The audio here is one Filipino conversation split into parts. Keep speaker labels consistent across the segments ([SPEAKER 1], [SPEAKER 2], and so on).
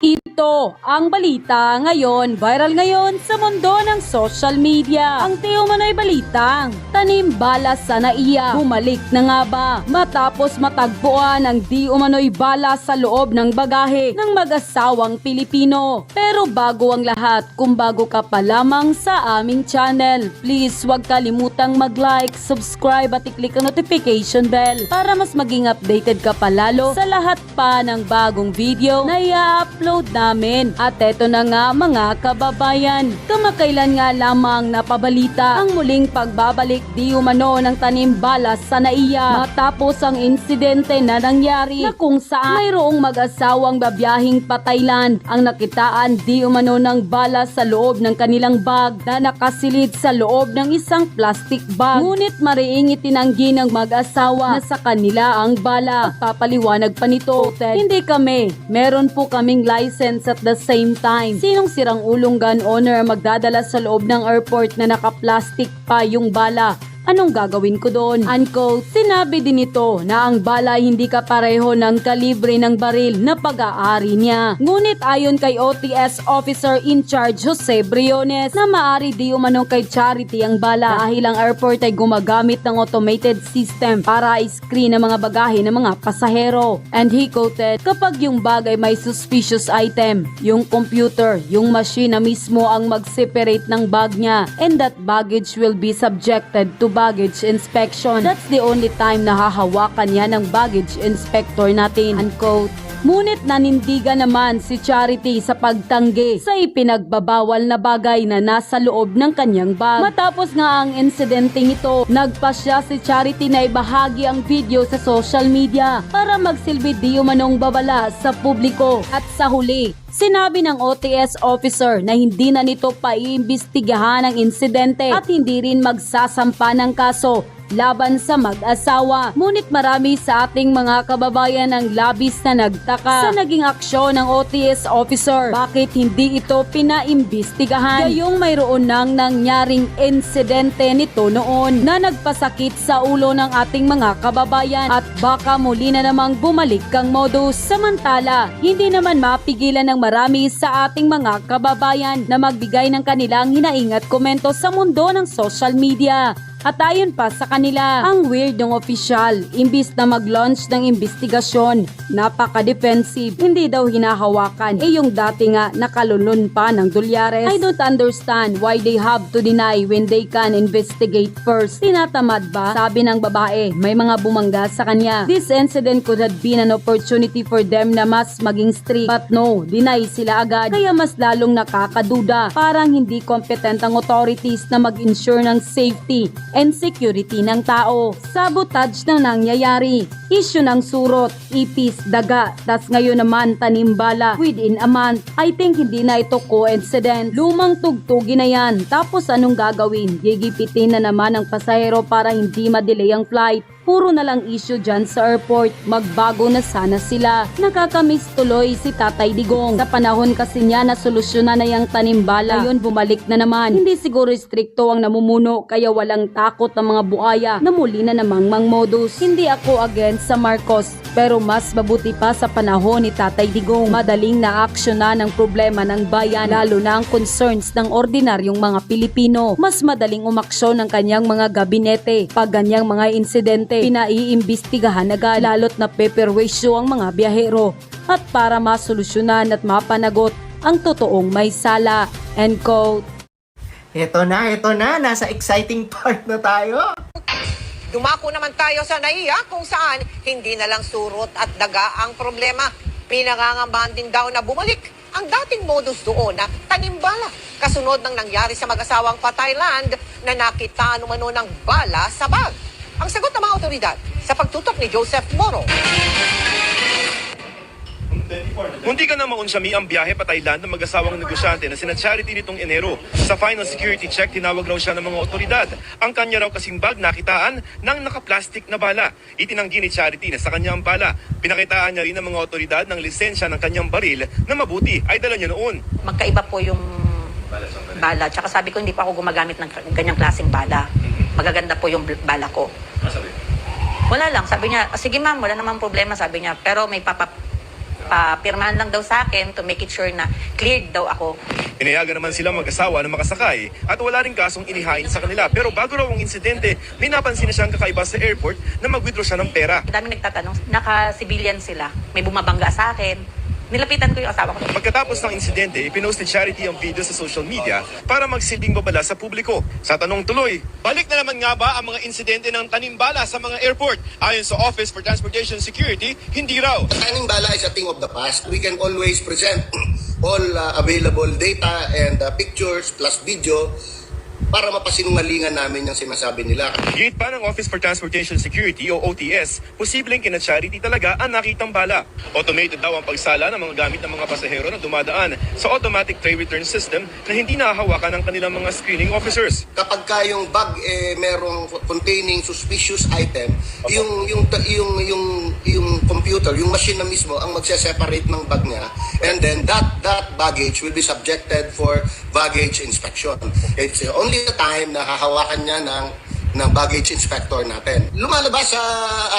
[SPEAKER 1] he Ito ang balita ngayon, viral ngayon sa mundo ng social media. Ang Teo Manoy Balitang, tanim bala sa naiya. Bumalik na nga ba? Matapos matagpuan ang di umano'y bala sa loob ng bagahe ng mag-asawang Pilipino. Pero bago ang lahat, kung bago ka pa lamang sa aming channel, please huwag kalimutang mag-like, subscribe at i-click ang notification bell para mas maging updated ka palalo sa lahat pa ng bagong video na i-upload namin. At eto na nga mga kababayan, kamakailan nga lamang napabalita ang muling pagbabalik di umano ng tanim balas sa naiya matapos ang insidente na nangyari na kung saan mayroong mag-asawang babiyahing pa Thailand ang nakitaan di umano ng balas sa loob ng kanilang bag na nakasilid sa loob ng isang plastic bag. Ngunit mariing itinanggi ng mag-asawa na sa kanila ang bala. Papaliwanag pa nito, hindi kami. Meron po kaming license at the same time. Sinong sirang ulong gun owner magdadala sa loob ng airport na naka-plastic pa yung bala? Anong gagawin ko doon? Unquote, sinabi din ito na ang bala hindi kapareho ng kalibre ng baril na pag-aari niya. Ngunit ayon kay OTS Officer in Charge Jose Briones na maari di umanong kay Charity ang bala dahil ang airport ay gumagamit ng automated system para i-screen ang mga bagahe ng mga pasahero. And he quoted, kapag yung bag ay may suspicious item, yung computer, yung machine na mismo ang mag-separate ng bag niya and that baggage will be subjected to baggage inspection. That's the only time na hahawakan yan ng baggage inspector natin. Unquote. Ngunit nanindigan naman si Charity sa pagtanggi sa ipinagbabawal na bagay na nasa loob ng kanyang bag. Matapos nga ang insidenteng ito, nagpasya si Charity na ibahagi ang video sa social media para magsilbi di umanong babala sa publiko. At sa huli, Sinabi ng OTS officer na hindi na nito paiimbestigahan ang insidente at hindi rin magsasampa ng kaso laban sa mag-asawa. Ngunit marami sa ating mga kababayan ang labis na nagtaka sa naging aksyon ng OTS officer. Bakit hindi ito pinaimbestigahan? Gayong mayroon nang nangyaring insidente nito noon na nagpasakit sa ulo ng ating mga kababayan at baka muli na namang bumalik kang modus. Samantala, hindi naman mapigilan ng marami sa ating mga kababayan na magbigay ng kanilang hinaing at komento sa mundo ng social media. At ayon pa sa kanila, ang weird ng official, imbis na mag-launch ng investigasyon, napaka-defensive, hindi daw hinahawakan. Eh yung dati nga nakalulun pa ng Dulyares. I don't understand why they have to deny when they can investigate first. Tinatamad ba? Sabi ng babae, may mga bumangga sa kanya. This incident could have been an opportunity for them na mas maging strict. But no, deny sila agad. Kaya mas lalong nakakaduda. Parang hindi competent ang authorities na mag-ensure ng safety and security ng tao. Sabotage na nangyayari. Issue ng surot, ipis, daga, tas ngayon naman tanimbala within a month. I think hindi na ito coincidence. Lumang tugtugi na yan. Tapos anong gagawin? Gigipitin na naman ang pasahero para hindi madelay ang flight. Puro na lang issue dyan sa airport. Magbago na sana sila. Nakakamiss tuloy si Tatay Digong. Sa panahon kasi niya na solusyonan na yung tanimbala. Ngayon bumalik na naman. Hindi siguro stricto ang namumuno kaya walang takot ng mga buaya na muli na namang mangmodus. Hindi ako against sa Marcos pero mas mabuti pa sa panahon ni Tatay Digong. Madaling na-aksyonan ang problema ng bayan lalo na ang concerns ng ordinaryong mga Pilipino. Mas madaling umaksyon ng kanyang mga gabinete pag ganyang mga insidente pinaiimbestigahan agad lalot na peperwisyo ang mga biyahero at para masolusyonan at mapanagot ang totoong may sala. End quote.
[SPEAKER 2] Ito na, ito na. Nasa exciting part na tayo.
[SPEAKER 3] Dumako naman tayo sa naiya kung saan hindi na lang surot at daga ang problema. Pinangangambahan din daw na bumalik ang dating modus doon na tanimbala. Kasunod ng nangyari sa mag-asawang pa Thailand na nakita umano ng bala sa bag. Ang sagot ng mga otoridad sa pagtutok ni Joseph Moro.
[SPEAKER 4] Munti ka na maunsami ang biyahe pa Thailand ng mag-asawang negosyante na sina Charity nitong Enero. Sa final security check, tinawag raw siya ng mga otoridad. Ang kanya raw kasing bag nakitaan ng nakaplastik na bala. Itinanggi ni Charity na sa kanyang bala. Pinakitaan niya rin ng mga otoridad ng lisensya ng kanyang baril na mabuti ay dala niya noon.
[SPEAKER 5] magkaiba po yung bala. Tsaka sabi ko, hindi pa ako gumagamit ng ganyang klaseng bala. Magaganda po yung bala ko. Wala lang. Sabi niya, "Ah, sige ma'am, wala namang problema. Sabi niya, pero may papa, papirmahan lang daw sa akin to make it sure na cleared daw ako.
[SPEAKER 4] Pinayagan naman sila mag-asawa na makasakay at wala rin kasong inihain sa kanila. Pero bago raw ang insidente, may napansin na siyang kakaiba sa airport na mag-withdraw siya ng pera.
[SPEAKER 5] Ang daming nagtatanong, naka-civilian sila. May bumabangga sa akin. Nilapitan ko yung asawa ko.
[SPEAKER 4] Pagkatapos ng insidente, ipinost ni Charity ang video sa social media para magsilbing babala sa publiko. Sa tanong tuloy, balik na naman nga ba ang mga insidente ng tanimbala sa mga airport? Ayon sa Office for Transportation Security, hindi raw.
[SPEAKER 6] Signing bala is a thing of the past. We can always present all uh, available data and uh, pictures plus video para mapasinungalingan namin yung sinasabi nila.
[SPEAKER 4] Gate pa ng Office for Transportation Security o OTS, posibleng kina Charity talaga ang nakitang bala. Automated daw ang pagsala ng mga gamit ng mga pasahero na dumadaan sa automatic tray return system na hindi nahahawakan ng kanilang mga screening officers.
[SPEAKER 6] Kapag ka yung bag eh merong containing suspicious item, yung yung yung yung yung computer, yung machine na mismo ang magse-separate ng bag niya and then that that baggage will be subjected for baggage inspection. It's only the time na hahawakan niya ng ng baggage inspector natin. Lumalabas sa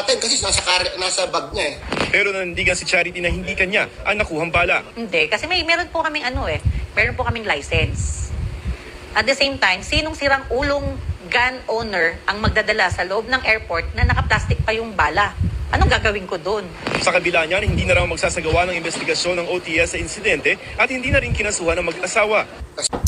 [SPEAKER 6] atin kasi nasa kar- nasa bag niya eh.
[SPEAKER 4] Pero nandigan si Charity na hindi kanya ang nakuhang bala.
[SPEAKER 5] Hindi, kasi may meron po kaming ano eh, meron po kaming license. At the same time, sinong sirang ulong gun owner ang magdadala sa loob ng airport na naka-plastic pa yung bala? Anong gagawin ko doon?
[SPEAKER 4] Sa kabila niyan, hindi na raw magsasagawa ng investigasyon ng OTS sa insidente at hindi na rin kinasuhan ng mag-asawa.
[SPEAKER 6] Kasi